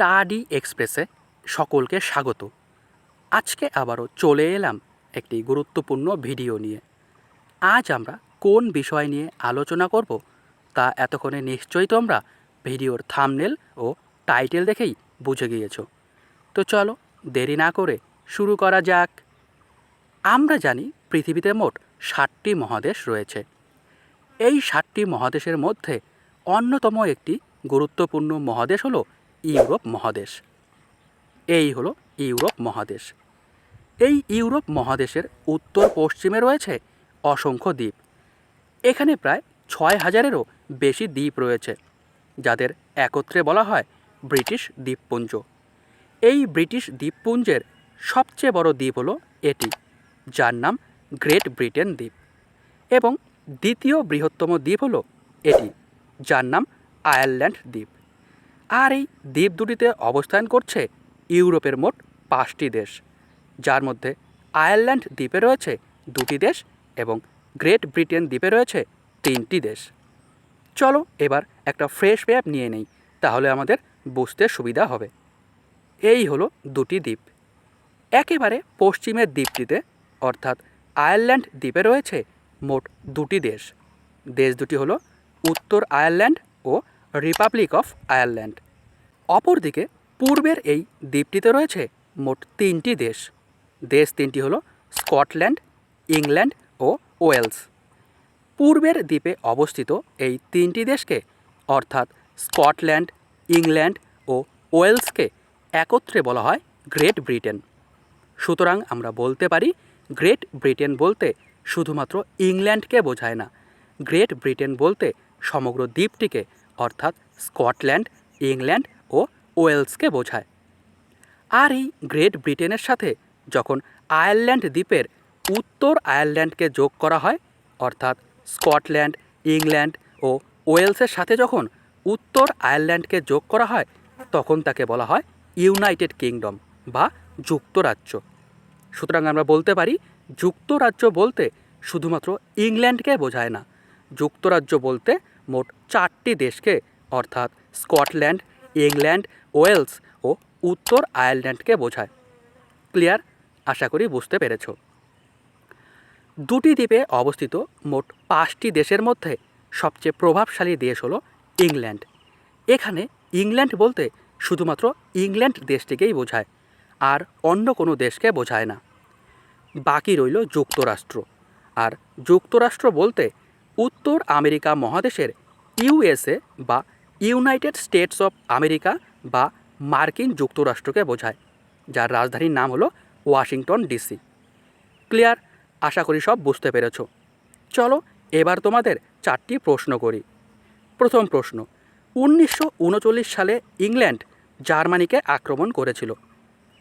Study এক্সপ্রেসে সকলকে স্বাগত। আজকে আবারও চলে এলাম একটি গুরুত্বপূর্ণ ভিডিও নিয়ে। আজ আমরা কোন বিষয় নিয়ে আলোচনা করব তা এতক্ষণে নিশ্চয়ই তোমরা ভিডিওর থামনেল ও টাইটেল দেখেই বুঝে গিয়েছো। তো চলো দেরি না করে শুরু করা যাক। আমরা জানি পৃথিবীতে মোট ষাটটি মহাদেশ রয়েছে। এই ষাটটি মহাদেশের মধ্যে অন্যতম একটি গুরুত্বপূর্ণ মহাদেশ হলো ইউরোপ মহাদেশ। এই হলো ইউরোপ মহাদেশ। এই ইউরোপ মহাদেশের উত্তর পশ্চিমে রয়েছে অসংখ্য দ্বীপ। এখানে প্রায় ছয় হাজারেরও বেশি দ্বীপ রয়েছে, যাদের একত্রে বলা হয় ব্রিটিশ দ্বীপপুঞ্জ। এই ব্রিটিশ দ্বীপপুঞ্জের সবচেয়ে বড় দ্বীপ হলো এটি, যার নাম গ্রেট ব্রিটেন দ্বীপ। এবং দ্বিতীয় বৃহত্তম দ্বীপ হলো এটি, যার নাম আয়ারল্যান্ড দ্বীপ। আর এই দ্বীপ দুটিতে অবস্থান করছে ইউরোপের মোট পাঁচটি দেশ, যার মধ্যে আয়ারল্যান্ড দ্বীপে রয়েছে দুটি দেশ এবং গ্রেট ব্রিটেন দ্বীপে রয়েছে তিনটি দেশ। চলো এবার একটা ফ্রেশ ম্যাপ নিয়ে নেই, তাহলে আমাদের বুঝতে সুবিধা হবে। এই হলো দুটি দ্বীপ। একেবারে পশ্চিমের দ্বীপটিতে, অর্থাৎ আয়ারল্যান্ড দ্বীপে রয়েছে মোট দুটি দেশ। দেশ দুটি হলো উত্তর আয়ারল্যান্ড ও রিপাবলিক অফ আয়ারল্যান্ড অপরদিকে, পূর্বের এই দ্বীপটিতে রয়েছে মোট তিনটি দেশ। দেশ তিনটি হলো স্কটল্যান্ড, ইংল্যান্ড ও ওয়েলস। পূর্বের দ্বীপে অবস্থিত এই তিনটি দেশকে, অর্থাৎ স্কটল্যান্ড, ইংল্যান্ড ও ওয়েলসকে একত্রে বলা হয় গ্রেট ব্রিটেন। সুতরাং আমরা বলতে পারি, গ্রেট ব্রিটেন বলতে শুধুমাত্র ইংল্যান্ডকে বোঝায় না। গ্রেট ব্রিটেন বলতে সমগ্র দ্বীপটিকে অর্থাৎ স্কটল্যান্ড, ইংল্যান্ড ও ওয়েলসকে বোঝায়। আর এই গ্রেট ব্রিটেনের সাথে যখন আয়ারল্যান্ড দ্বীপের উত্তর আয়ারল্যান্ডকে যোগ করা হয়, অর্থাৎ স্কটল্যান্ড, ইংল্যান্ড ও ওয়েলসের সাথে যখন উত্তর আয়ারল্যান্ডকে যোগ করা হয়, তখন তাকে বলা হয় ইউনাইটেড কিংডম বা যুক্তরাজ্য। সুতরাং আমরা বলতে পারি, যুক্তরাজ্য বলতে শুধুমাত্র ইংল্যান্ডকে বোঝায় না, যুক্তরাজ্য বলতে মোট চারটি দেশকে, অর্থাৎ স্কটল্যান্ড, ইংল্যান্ড, ওয়েলস ও উত্তর আয়ারল্যান্ডকে বোঝায়। ক্লিয়ার? আশা করি বুঝতে পেরেছ। দুটি দ্বীপে অবস্থিত মোট পাঁচটি দেশের মধ্যে সবচেয়ে প্রভাবশালী দেশ হলো ইংল্যান্ড। এখানে ইংল্যান্ড বলতে শুধুমাত্র ইংল্যান্ড দেশটিকেই বোঝায়, আর অন্য কোনো দেশকে বোঝায় না। বাকি রইল যুক্তরাষ্ট্র। আর যুক্তরাষ্ট্র বলতে উত্তর আমেরিকা মহাদেশের ইউএসএ বা ইউনাইটেড স্টেটস অফ আমেরিকা বা মার্কিন যুক্তরাষ্ট্রকে বোঝায়, যার রাজধানীর নাম হলো ওয়াশিংটন ডিসি। ক্লিয়ার? আশা করি সব বুঝতে পেরেছ। চলো এবার তোমাদের চারটি প্রশ্ন করি। প্রথম প্রশ্ন, উনিশশো উনচল্লিশ সালে ইংল্যান্ড জার্মানিকে আক্রমণ করেছিল।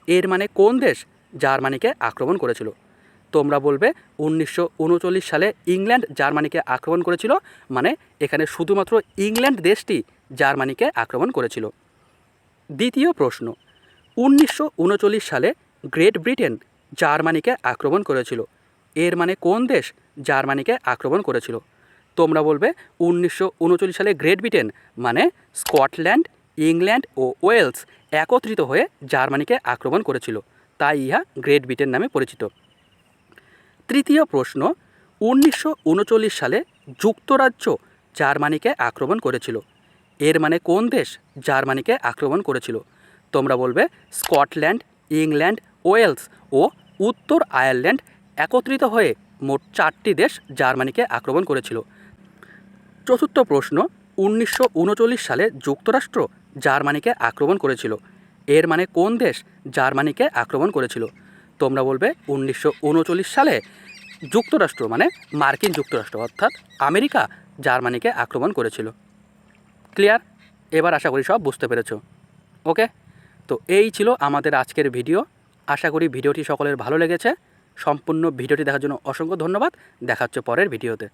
এর মানে কোন দেশ জার্মানিকে আক্রমণ করেছিল? তোমরা বলবে উনিশশো উনচল্লিশ সালে ইংল্যান্ড জার্মানিকে আক্রমণ করেছিল মানে এখানে শুধুমাত্র ইংল্যান্ড দেশটি জার্মানিকে আক্রমণ করেছিল। দ্বিতীয় প্রশ্ন, উনিশশো উনচল্লিশ সালে গ্রেট ব্রিটেন জার্মানিকে আক্রমণ করেছিল, এর মানে কোন দেশ জার্মানিকে আক্রমণ করেছিল? তোমরা বলবে উনিশশো উনচল্লিশ সালে গ্রেট ব্রিটেন মানে স্কটল্যান্ড, ইংল্যান্ড ও ওয়েলস একত্রিত হয়ে জার্মানিকে আক্রমণ করেছিল, তাই ইহা গ্রেট ব্রিটেন নামে পরিচিত। তৃতীয় প্রশ্ন, উনিশশো উনচল্লিশ সালে যুক্তরাজ্য জার্মানিকে আক্রমণ করেছিল। এর মানে কোন দেশ জার্মানিকে আক্রমণ করেছিল? তোমরা বলবে, স্কটল্যান্ড, ইংল্যান্ড, ওয়েলস ও উত্তর আয়ারল্যান্ড একত্রিত হয়ে মোট চারটি দেশ জার্মানিকে আক্রমণ করেছিল। চতুর্থ প্রশ্ন, উনিশশো উনচল্লিশ সালে যুক্তরাষ্ট্র জার্মানিকে আক্রমণ করেছিল। এর মানে কোন দেশ জার্মানিকে আক্রমণ করেছিল? তোমরা বলবে উনিশশো উনচল্লিশ সালে যুক্তরাষ্ট্র মানে মার্কিন যুক্তরাষ্ট্র, অর্থাৎ আমেরিকা জার্মানিকে আক্রমণ করেছিল। ক্লিয়ার? এবার আশা করি সব বুঝতে পেরেছ। ওকে? তো এই ছিল আমাদের আজকের ভিডিও। আশা করি ভিডিওটি সকলের ভালো লেগেছে। সম্পূর্ণ ভিডিওটি দেখার জন্য অসংখ্য ধন্যবাদ। দেখা হচ্ছে পরের ভিডিওতে।